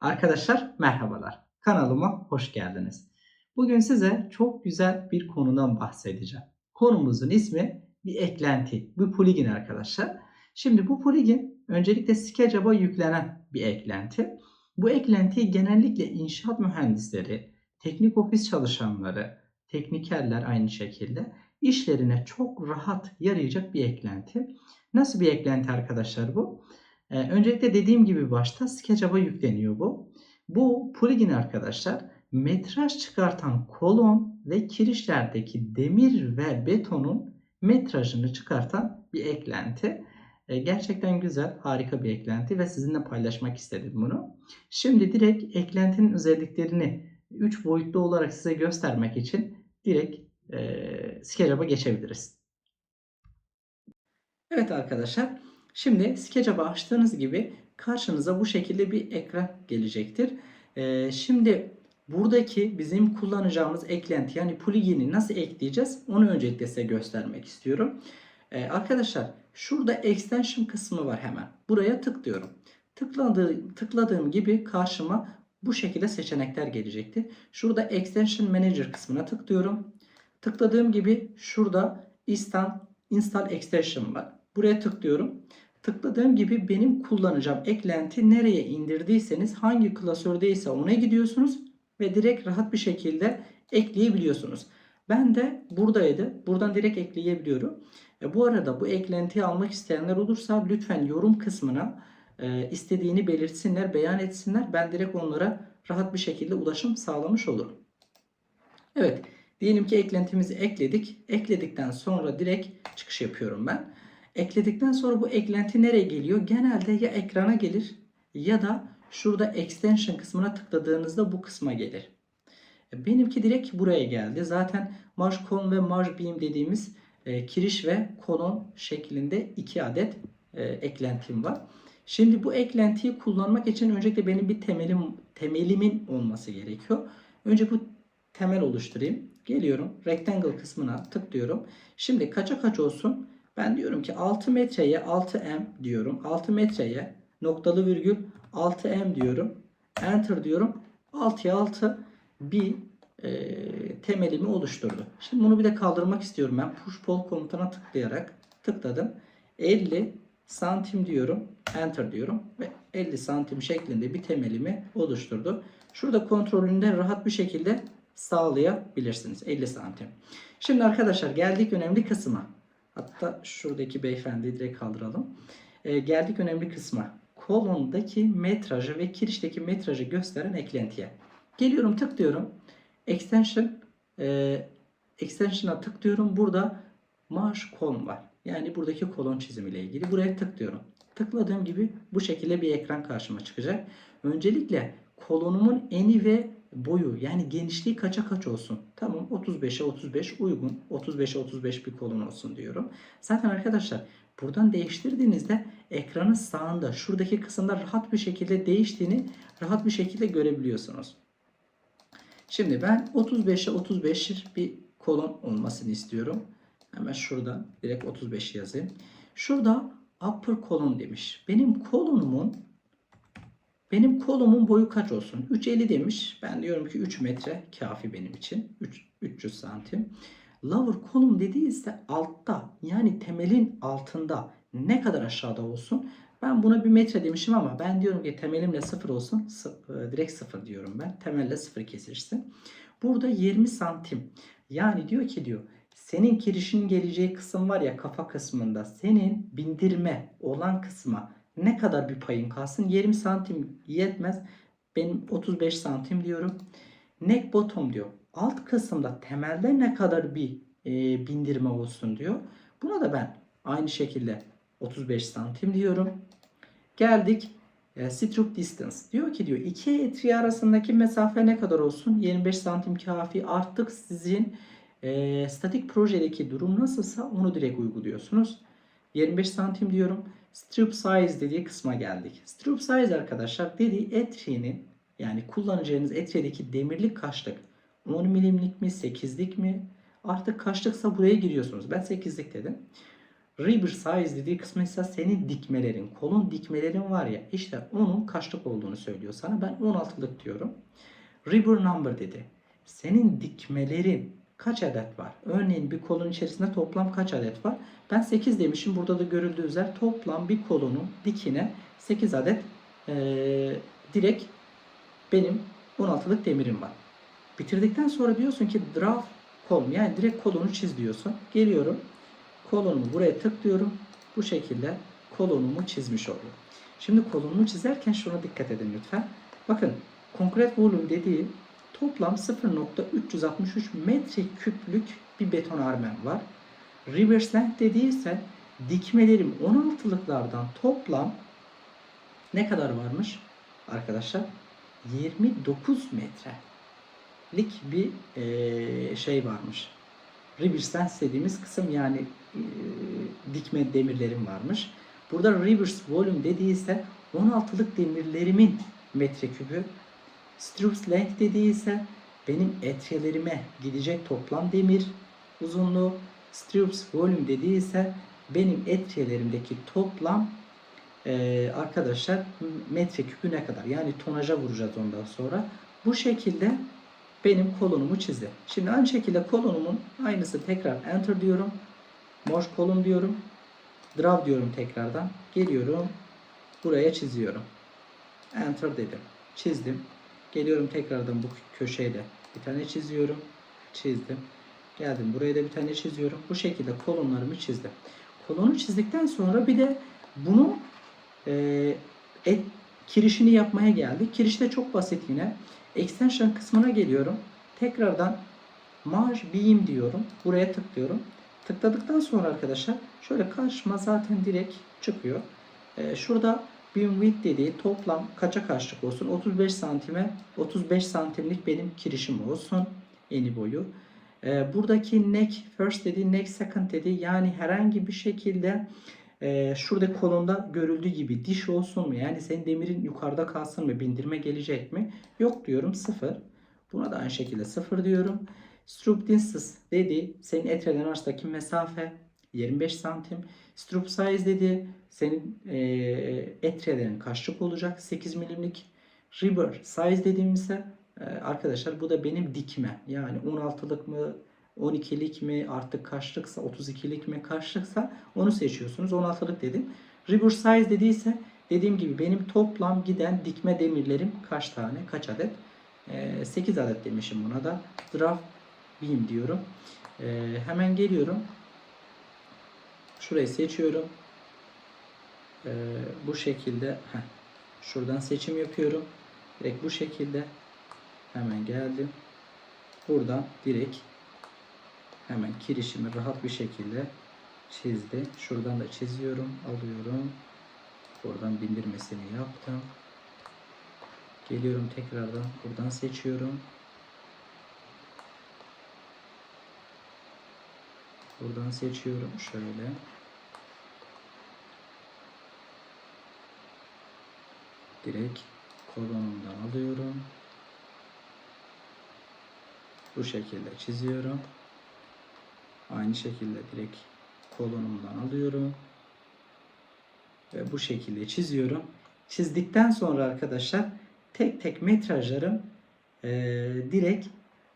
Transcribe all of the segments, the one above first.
Arkadaşlar merhabalar. Kanalıma hoş geldiniz. Bugün size çok güzel bir konudan bahsedeceğim. Konumuzun ismi bir eklenti, bir plugin arkadaşlar. Şimdi bu plugin öncelikle SketchUp'a yüklenen bir eklenti. Bu eklentiyi genellikle inşaat mühendisleri, teknik ofis çalışanları, teknikerler aynı şekilde işlerine çok rahat yarayacak bir eklenti. Nasıl bir eklenti arkadaşlar bu? Ee, öncelikle dediğim gibi başta SketchUp'a yükleniyor bu. Bu plugin arkadaşlar metraj çıkartan kolon ve kirişlerdeki demir ve betonun metrajını çıkartan bir eklenti. Ee, gerçekten güzel, harika bir eklenti ve sizinle paylaşmak istedim bunu. Şimdi direkt eklentinin özelliklerini 3 boyutlu olarak size göstermek için direkt e, SketchUp'a geçebiliriz. Evet arkadaşlar, şimdi SketchUp'ı açtığınız gibi karşınıza bu şekilde bir ekran gelecektir. Ee, şimdi buradaki bizim kullanacağımız eklenti yani plugin'i nasıl ekleyeceğiz onu öncelikle size göstermek istiyorum. Ee, arkadaşlar şurada extension kısmı var hemen. Buraya tıklıyorum. Tıkladığı, tıkladığım gibi karşıma bu şekilde seçenekler gelecektir. Şurada extension manager kısmına tıklıyorum. Tıkladığım gibi şurada install, install extension var. Buraya tıklıyorum. Tıkladığım gibi benim kullanacağım eklenti nereye indirdiyseniz hangi klasördeyse ona gidiyorsunuz ve direkt rahat bir şekilde ekleyebiliyorsunuz. Ben de buradaydı. Buradan direkt ekleyebiliyorum. E, bu arada bu eklentiyi almak isteyenler olursa lütfen yorum kısmına e, istediğini belirtsinler, beyan etsinler. Ben direkt onlara rahat bir şekilde ulaşım sağlamış olurum. Evet. Diyelim ki eklentimizi ekledik. Ekledikten sonra direkt çıkış yapıyorum ben. Ekledikten sonra bu eklenti nereye geliyor? Genelde ya ekrana gelir ya da şurada extension kısmına tıkladığınızda bu kısma gelir. Benimki direkt buraya geldi. Zaten marj kolon ve marj beam dediğimiz e, kiriş ve kolon şeklinde iki adet e, eklentim var. Şimdi bu eklentiyi kullanmak için öncelikle benim bir temelim temelimin olması gerekiyor. Önce bu temel oluşturayım. Geliyorum rectangle kısmına tıklıyorum. Şimdi kaça kaç olsun? Ben diyorum ki 6 metreye 6m diyorum. 6 metreye noktalı virgül 6m diyorum. Enter diyorum. 6'ya 6 bir e, temelimi oluşturdu. Şimdi bunu bir de kaldırmak istiyorum ben. Push pull komutuna tıklayarak tıkladım. 50 santim diyorum. Enter diyorum ve 50 santim şeklinde bir temelimi oluşturdu. Şurada kontrolünde rahat bir şekilde sağlayabilirsiniz. 50 santim. Şimdi arkadaşlar geldik önemli kısma. Hatta şuradaki beyefendiyi direkt kaldıralım. E, geldik önemli kısma. Kolondaki metrajı ve kirişteki metrajı gösteren eklentiye. Geliyorum tıklıyorum. Extension e, Extension'a tıklıyorum. Burada marş kolon var. Yani buradaki kolon çizimiyle ilgili. Buraya tıklıyorum. Tıkladığım gibi bu şekilde bir ekran karşıma çıkacak. Öncelikle kolonumun eni ve boyu yani genişliği kaça kaç olsun? Tamam 35'e 35 uygun. 35'e 35 bir kolon olsun diyorum. Zaten arkadaşlar buradan değiştirdiğinizde ekranın sağında şuradaki kısımda rahat bir şekilde değiştiğini rahat bir şekilde görebiliyorsunuz. Şimdi ben 35'e 35 bir kolon olmasını istiyorum. Hemen şuradan direkt 35 yazayım. Şurada upper kolon demiş. Benim kolonumun benim kolumun boyu kaç olsun? 3.50 demiş. Ben diyorum ki 3 metre kafi benim için. 3, 300 santim. Lower kolum dediyse altta yani temelin altında ne kadar aşağıda olsun? Ben buna bir metre demişim ama ben diyorum ki temelimle sıfır olsun. E, direkt sıfır diyorum ben. Temelle sıfır kesişsin. Burada 20 santim. Yani diyor ki diyor senin kirişin geleceği kısım var ya kafa kısmında. Senin bindirme olan kısma ne kadar bir payın kalsın? 20 santim yetmez. Benim 35 santim diyorum. Neck bottom diyor. Alt kısımda temelde ne kadar bir e, bindirme olsun diyor. Buna da ben aynı şekilde 35 santim diyorum. Geldik e, stroke distance. Diyor ki diyor iki etri arasındaki mesafe ne kadar olsun? 25 santim kafi. Artık sizin e, statik projedeki durum nasılsa onu direkt uyguluyorsunuz. 25 santim diyorum. Strip size dediği kısma geldik. Strip size arkadaşlar dediği etriğinin yani kullanacağınız etriyedeki demirlik kaçlık 10 milimlik mi 8'lik mi artık kaçlıksa buraya giriyorsunuz. Ben 8'lik dedim. Ribber size dediği kısmı ise senin dikmelerin, kolun dikmelerin var ya işte onun kaçlık olduğunu söylüyor sana. Ben 16'lık diyorum. Ribber number dedi. Senin dikmelerin kaç adet var? Örneğin bir kolun içerisinde toplam kaç adet var? Ben 8 demişim. Burada da görüldüğü üzere toplam bir kolunun dikine 8 adet eee, direkt benim 16'lık demirim var. Bitirdikten sonra diyorsun ki draw kolum yani direkt kolonu çiz diyorsun. Geliyorum. Kolonumu buraya tıklıyorum. Bu şekilde kolonumu çizmiş oluyor. Şimdi kolonumu çizerken şuna dikkat edin lütfen. Bakın konkret volüm dediği toplam 0.363 metreküplük bir beton armem var. Reverse length dediği ise dikmelerim 16'lıklardan toplam ne kadar varmış arkadaşlar? 29 metrelik bir eee, şey varmış. Reverse length dediğimiz kısım yani eee, dikme demirlerim varmış. Burada reverse volume dediği ise 16'lık demirlerimin metreküpü. Stroops length dediği ise benim etrelerime gidecek toplam demir uzunluğu. Stroops volume dediği ise benim etrelerimdeki toplam eee, arkadaşlar metreküpü ne kadar? Yani tonaja vuracağız ondan sonra. Bu şekilde benim kolonumu çizdi. Şimdi aynı şekilde kolonumun aynısı tekrar enter diyorum. Moş kolon diyorum. Draw diyorum tekrardan. Geliyorum. Buraya çiziyorum. Enter dedim. Çizdim. Geliyorum tekrardan bu köşeye de bir tane çiziyorum. Çizdim. Geldim buraya da bir tane çiziyorum. Bu şekilde kolonlarımı çizdim. Kolonu çizdikten sonra bir de bunu e, et, kirişini yapmaya geldik. Kiriş de çok basit yine. Extension kısmına geliyorum. Tekrardan Marge Beam diyorum. Buraya tıklıyorum. Tıkladıktan sonra arkadaşlar şöyle karşıma zaten direkt çıkıyor. Ee, şurada beam width dediği toplam kaça karşılık olsun? 35 santime 35 santimlik benim kirişim olsun. Eni boyu. Ee, buradaki neck first dediği neck second dediği yani herhangi bir şekilde e, şurada kolonda görüldüğü gibi diş olsun mu? Yani senin demirin yukarıda kalsın mı? Bindirme gelecek mi? Yok diyorum 0. Buna da aynı şekilde 0 diyorum. Stroop distance dedi senin etrelerin arasındaki mesafe 25 santim. Stroop size dedi senin e, etrelerin kaçlık olacak 8 milimlik. River size dediğimizde e, arkadaşlar bu da benim dikme. Yani 16'lık mı 12'lik mi artık kaçlıksa 32'lik mi kaçlıksa onu seçiyorsunuz. 16'lık dedim. River size dediyse dediğim gibi benim toplam giden dikme demirlerim kaç tane kaç adet? E, 8 adet demişim buna da. Draft beam diyorum. Hemen geliyorum. Şurayı seçiyorum. E, bu şekilde heh, şuradan seçim yapıyorum. Direkt bu şekilde hemen geldim. Buradan direkt hemen kirişimi rahat bir şekilde çizdi. Şuradan da çiziyorum, alıyorum. Buradan bindirmesini yaptım. Geliyorum tekrardan buradan seçiyorum. Buradan seçiyorum şöyle. Direkt kolonumdan alıyorum. Bu şekilde çiziyorum. Aynı şekilde direkt kolonumdan alıyorum. Ve bu şekilde çiziyorum. Çizdikten sonra arkadaşlar tek tek metrajlarım eee, direkt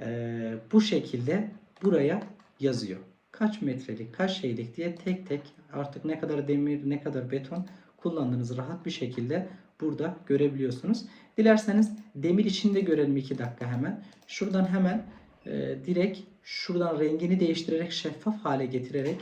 eee, bu şekilde buraya yazıyor. Kaç metrelik, kaç şeylik diye tek tek artık ne kadar demir, ne kadar beton kullandığınızı rahat bir şekilde burada görebiliyorsunuz. Dilerseniz demir içinde görelim 2 dakika hemen. Şuradan hemen e, direkt şuradan rengini değiştirerek şeffaf hale getirerek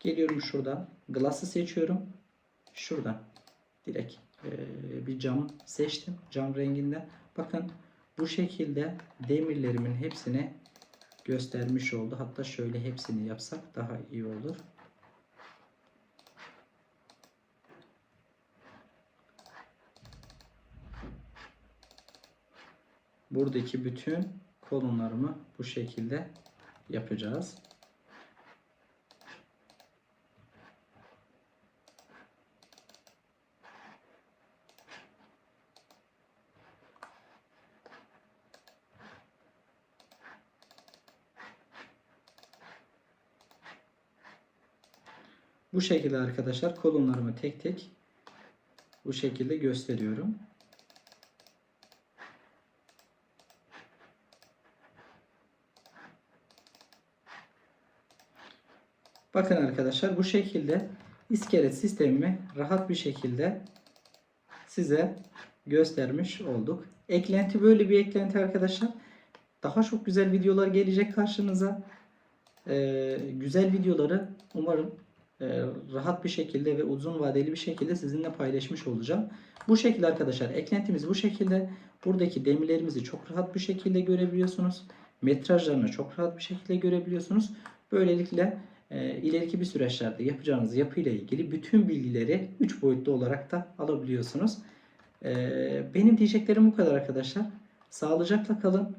geliyorum şuradan. Glass'ı seçiyorum. Şuradan direkt e, bir cam seçtim. Cam renginden. Bakın bu şekilde demirlerimin hepsini göstermiş oldu. Hatta şöyle hepsini yapsak daha iyi olur. Buradaki bütün kolonlarımı bu şekilde yapacağız. Bu şekilde arkadaşlar kolonlarımı tek tek bu şekilde gösteriyorum. Bakın arkadaşlar bu şekilde iskelet sistemimi rahat bir şekilde size göstermiş olduk. Eklenti böyle bir eklenti arkadaşlar. Daha çok güzel videolar gelecek karşınıza. Ee, güzel videoları umarım rahat bir şekilde ve uzun vadeli bir şekilde sizinle paylaşmış olacağım. Bu şekilde arkadaşlar eklentimiz bu şekilde. Buradaki demirlerimizi çok rahat bir şekilde görebiliyorsunuz. Metrajlarını çok rahat bir şekilde görebiliyorsunuz. Böylelikle e, ileriki bir süreçlerde yapacağınız yapıyla ilgili bütün bilgileri 3 boyutlu olarak da alabiliyorsunuz. E, benim diyeceklerim bu kadar arkadaşlar. Sağlıcakla kalın.